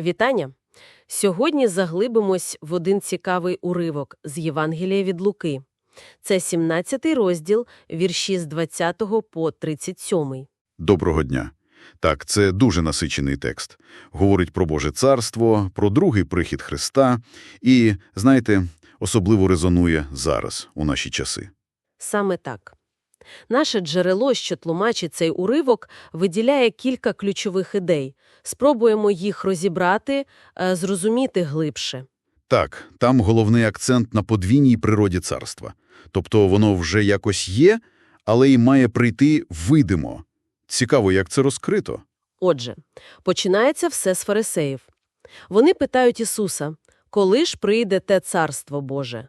Вітання! Сьогодні заглибимось в один цікавий уривок з Євангелія від Луки. Це 17 розділ, вірші з 20 по 37. Доброго дня. Так, це дуже насичений текст. Говорить про Боже царство, про другий прихід Христа і, знаєте, особливо резонує зараз, у наші часи. Саме так. Наше джерело, що тлумачить цей уривок, виділяє кілька ключових ідей. Спробуємо їх розібрати, е, зрозуміти глибше. Так, там головний акцент на подвійній природі царства. Тобто воно вже якось є, але й має прийти видимо. Цікаво, як це розкрито. Отже, починається все з фарисеїв. Вони питають Ісуса, коли ж прийде те царство Боже?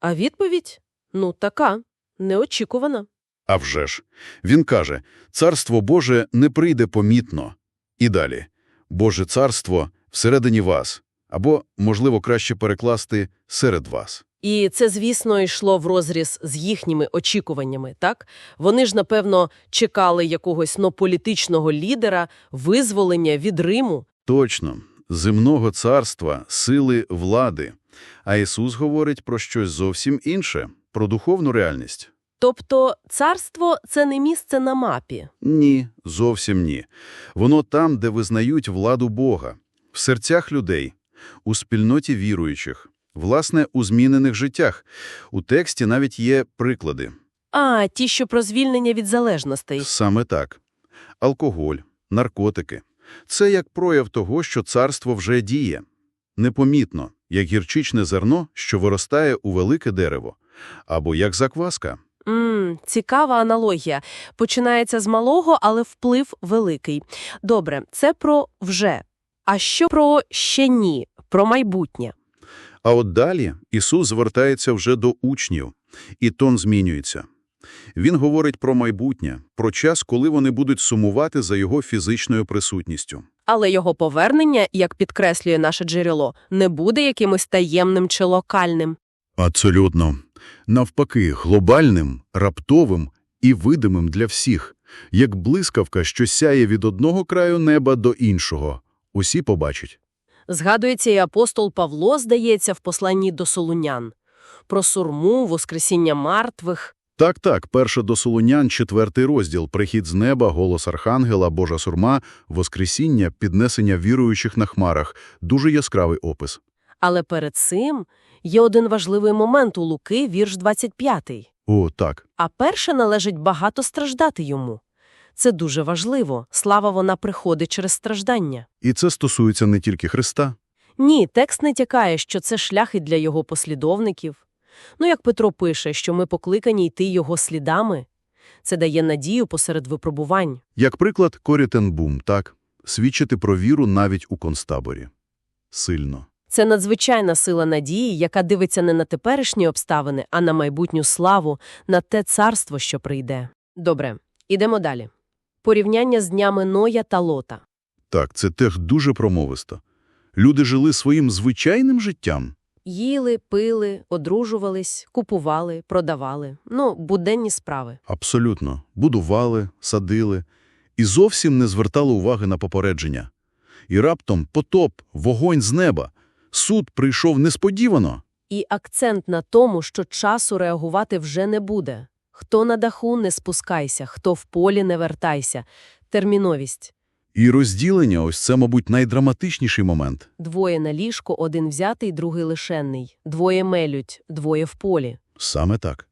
А відповідь? Ну, така, неочікувана. А вже ж. Він каже, «Царство Боже не прийде помітно». І далі. «Боже царство всередині вас». Або, можливо, краще перекласти «серед вас». І це, звісно, йшло в розріз з їхніми очікуваннями, так? Вони ж, напевно, чекали якогось но політичного лідера, визволення від Риму. Точно. Земного царства, сили влади. А Ісус говорить про щось зовсім інше, про духовну реальність. Тобто царство – це не місце на мапі. Ні, зовсім ні. Воно там, де визнають владу Бога, в серцях людей, у спільноті віруючих, власне, у змінених життях. У тексті навіть є приклади. А, ті, що про звільнення від залежностей. Саме так. Алкоголь, наркотики – це як прояв того, що царство вже діє. Непомітно, як гірчичне зерно, що виростає у велике дерево. Або як закваска. Мм, цікава аналогія. Починається з малого, але вплив великий. Добре, це про «вже». А що про «ще ні», про майбутнє? А от далі Ісус звертається вже до учнів, і тон змінюється. Він говорить про майбутнє, про час, коли вони будуть сумувати за його фізичною присутністю. Але його повернення, як підкреслює наше джерело, не буде якимось таємним чи локальним. Абсолютно. Навпаки, глобальним, раптовим і видимим для всіх, як блискавка, що сяє від одного краю неба до іншого. Усі побачать. Згадується і апостол Павло, здається, в посланні до Солунян. Про сурму, воскресіння мертвих. Так-так, перше до Солунян, четвертий розділ, прихід з неба, голос архангела, Божа сурма, воскресіння, піднесення віруючих на хмарах. Дуже яскравий опис. Але перед цим є один важливий момент у Луки, вірш 25. О, так. А перше належить багато страждати йому. Це дуже важливо. Слава вона приходить через страждання. І це стосується не тільки Христа. Ні, текст не тякає, що це шлях і для його послідовників. Ну, як Петро пише, що ми покликані йти його слідами. Це дає надію посеред випробувань. Як приклад, Корі Тенбум, так? Свідчити про віру навіть у концтаборі. Сильно. Це надзвичайна сила надії, яка дивиться не на теперішні обставини, а на майбутню славу, на те царство, що прийде. Добре, ідемо далі. Порівняння з днями Ноя та Лота. Так, це теж дуже промовисто. Люди жили своїм звичайним життям. Їли, пили, одружувались, купували, продавали. Ну, буденні справи. Абсолютно. Будували, садили. І зовсім не звертали уваги на попередження. І раптом потоп, вогонь з неба. Суд прийшов несподівано. І акцент на тому, що часу реагувати вже не буде. Хто на даху, не спускайся, хто в полі, не вертайся. Терміновість. І розділення – ось це, мабуть, найдраматичніший момент. Двоє на ліжко, один взятий, другий лишенний. Двоє мелють, двоє в полі. Саме так.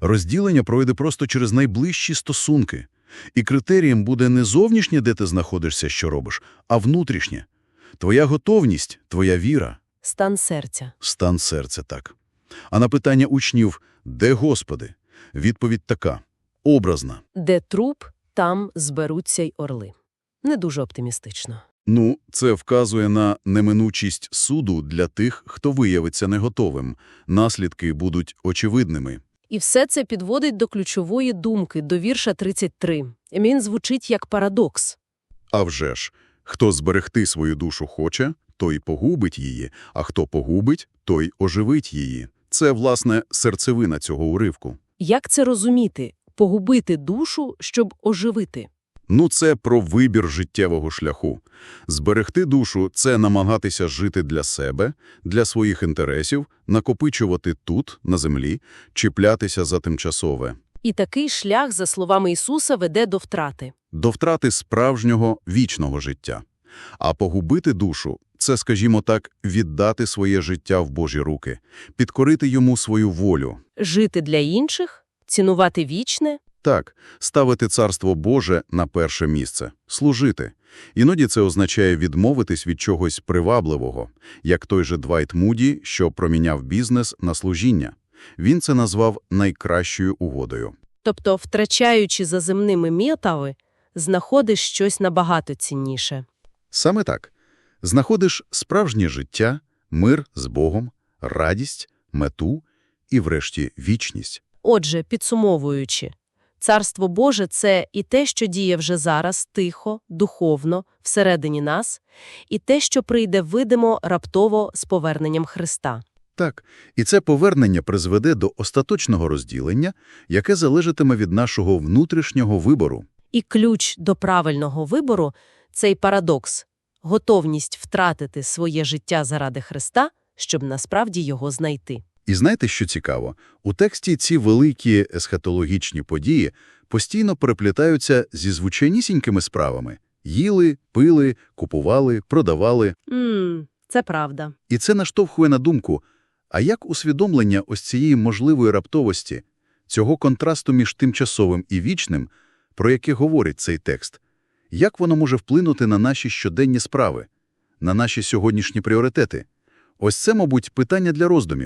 Розділення пройде просто через найближчі стосунки. І критерієм буде не зовнішнє, де ти знаходишся, що робиш, а внутрішнє. Твоя готовність, твоя віра, Стан серця. стан серця так. А на питання учнів «Де Господи?» Відповідь така – образна. Де труп, там зберуться й орли. Не дуже оптимістично. Ну, це вказує на неминучість суду для тих, хто виявиться неготовим. Наслідки будуть очевидними. І все це підводить до ключової думки, до вірша 33. Він звучить як парадокс. А вже ж, хто зберегти свою душу хоче, той погубить її, а хто погубить, той оживить її. Це, власне, серцевина цього уривку. Як це розуміти? Погубити душу, щоб оживити. Ну, це про вибір життєвого шляху. Зберегти душу – це намагатися жити для себе, для своїх інтересів, накопичувати тут, на землі, чіплятися за тимчасове. І такий шлях, за словами Ісуса, веде до втрати. До втрати справжнього вічного життя. А погубити душу – це, скажімо так, віддати своє життя в Божі руки, підкорити йому свою волю. Жити для інших, цінувати вічне. Так, ставити Царство Боже на перше місце, служити. Іноді це означає відмовитись від чогось привабливого, як той же Двайт Муді, що проміняв бізнес на служіння. Він це назвав найкращою угодою. Тобто, втрачаючи за земними метали, знаходиш щось набагато цінніше. Саме так. Знаходиш справжнє життя, мир з Богом, радість, мету і, врешті, вічність. Отже, підсумовуючи, Царство Боже – це і те, що діє вже зараз, тихо, духовно, всередині нас, і те, що прийде видимо раптово з поверненням Христа. Так, і це повернення призведе до остаточного розділення, яке залежатиме від нашого внутрішнього вибору. І ключ до правильного вибору – цей парадокс – готовність втратити своє життя заради Христа, щоб насправді його знайти. І знаєте, що цікаво? У тексті ці великі есхатологічні події постійно переплітаються зі звичайнісінькими справами. Їли, пили, купували, продавали. Ммм, це правда. І це наштовхує на думку, а як усвідомлення ось цієї можливої раптовості, цього контрасту між тимчасовим і вічним, про яке говорить цей текст, як воно може вплинути на наші щоденні справи, на наші сьогоднішні пріоритети? Ось це, мабуть, питання для роздумів.